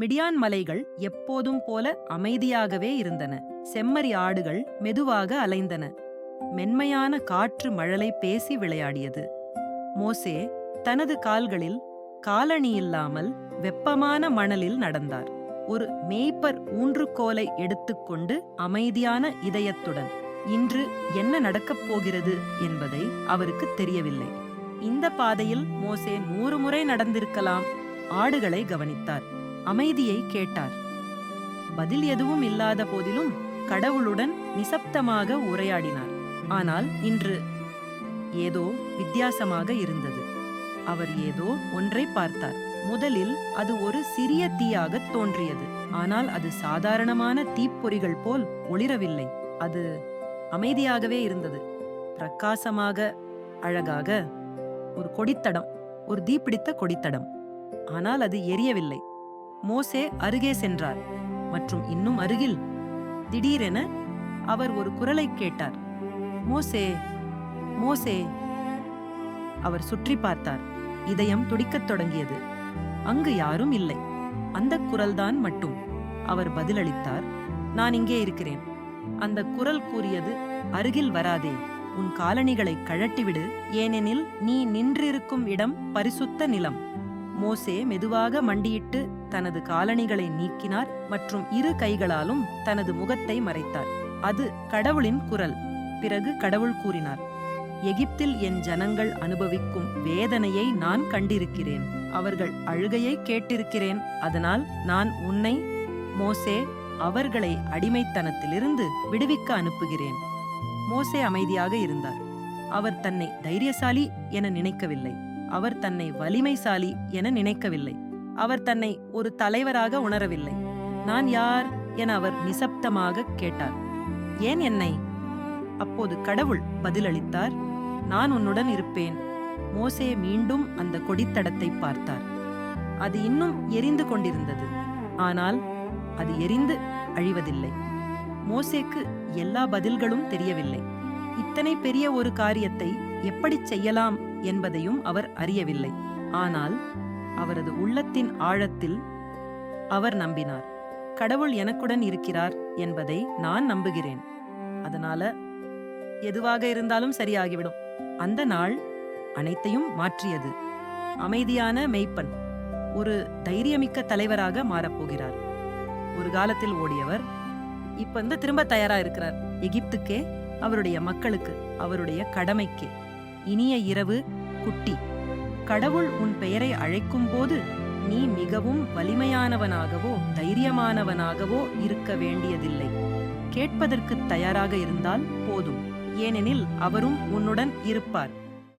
மிடியான் மலைகள் எப்போதும் போல அமைதியாகவே இருந்தன. செம்மறி ஆடுகள் மெதுவாக அலைந்தன. மென்மையான காற்று மழலை பேசி விளையாடியது. மோசே தனது கால்களில் காலணி இல்லாமல் வெப்பமான மணலில் நடந்தார். ஒரு மேய்ப்பர் ஊன்றுகோலை எடுத்துக்கொண்டு அமைதியான இதயத்துடன் இன்று என்ன நடக்கப் போகிறது? என்பதை அவருக்கு தெரியவில்லை. இந்த பாதையில் மோசே நூறு முறை நடந்திருக்கலாம். ஆடுகளை கவனித்தார். அமைதியை கேட்டார். பதில் எதுவும் இல்லாத போதிலும் கடவுளுடன் நிசப்தமாக உரையாடினார். ஆனால் இன்று ஏதோ வித்தியாசமாக இருந்தது. அவர் ஏதோ ஒன்றை பார்த்தார். முதலில் அது ஒரு சிறிய தீயாக தோன்றியது. ஆனால் அது சாதாரணமான தீப்பொறிகள் போல் ஒளிரவில்லை. அது அமைதியாகவே இருந்தது. பிரகாசமாக அழகாக ஒரு கொடித்தடம் ஒரு தீப்பிடித்த கொடித்தடம். ஆனால் அது எரியவில்லை. மோசே அருகே சென்றார் மற்றும் இன்னும் அருகில் திடீரென அவர் ஒரு குரலை கேட்டார். மோசே மோசே அவர் சுற்றி பார்த்தார். இதயம் துடிக்கத் தொடங்கியது. அங்கு யாரும் இல்லை. அந்த குரல்தான் மட்டும். அவர் பதிலளித்தார் நான் இங்கே இருக்கிறேன். அந்த குரல் கூறியது அருகில் வராதே. உன் காலணிகளை கழட்டிவிடு. ஏனெனில் நீ நின்றிருக்கும் இடம் பரிசுத்த நிலம். மோசே மெதுவாக மண்டியிட்டு தனது காலணிகளை நீக்கினார் மற்றும் இரு கைகளாலும் தனது முகத்தை மறைத்தார். அது கடவுளின் குரல். பிறகு கடவுள் கூறினார் எகிப்தில் என் ஜனங்கள் அனுபவிக்கும் வேதனையை நான் கண்டிருக்கிறேன். அவர்கள் அழுகையை கேட்டிருக்கிறேன். அதனால் நான் உன்னை மோசே அவர்களை அடிமைத்தனத்திலிருந்து விடுவிக்க அனுப்புகிறேன். மோசே அமைதியாக இருந்தார். அவர் தன்னை தைரியசாலி என நினைக்கவில்லை. அவர் தன்னை வலிமைசாலி என நினைக்கவில்லை. அவர் தன்னை ஒரு தலைவராக உணரவில்லை. நான் யார் என அவர் நிசப்தமாக கேட்டார். ஏன் என்னை? அப்போது கடவுள் பதிலளித்தார் நான் உன்னுடன் இருப்பேன். மோசே மீண்டும் அந்த கொடித்தடத்தை பார்த்தார். அது இன்னும் எரிந்து கொண்டிருந்தது. ஆனால் அது எரிந்து அழிவதில்லை. மோசேக்கு எல்லா பதில்களும் தெரியவில்லை. இத்தனை பெரிய ஒரு காரியத்தை எப்படி செய்யலாம் என்பதையும் அவர் அறியவில்லை. ஆனால் அவரது உள்ளத்தின் ஆழத்தில் அவர் நம்பினார். கடவுள் எனக்குடன் இருக்கிறார் என்பதை நான் நம்புகிறேன். அதனால எதுவாக இருந்தாலும் சரியாகிவிடும். அந்த நாள் அனைத்தையும் மாற்றியது. அமைதியான மெய்ப்பன் ஒரு தைரியமிக்க தலைவராக மாறப்போகிறார். ஒரு காலத்தில் ஓடியவர் இப்ப வந்து திரும்ப தயாரா இருக்கிறார். எகிப்துக்கே அவருடைய மக்களுக்கு அவருடைய கடமைக்கே. இனிய இரவு குட்டி. கடவுள் உன் பெயரை அழைக்கும் போது நீ மிகவும் வலிமையானவனாகவோ தைரியமானவனாகவோ இருக்க வேண்டியதில்லை. கேட்பதற்கு தயாராக இருந்தால் போதும். ஏனெனில் அவரும் உன்னுடன் இருப்பார்.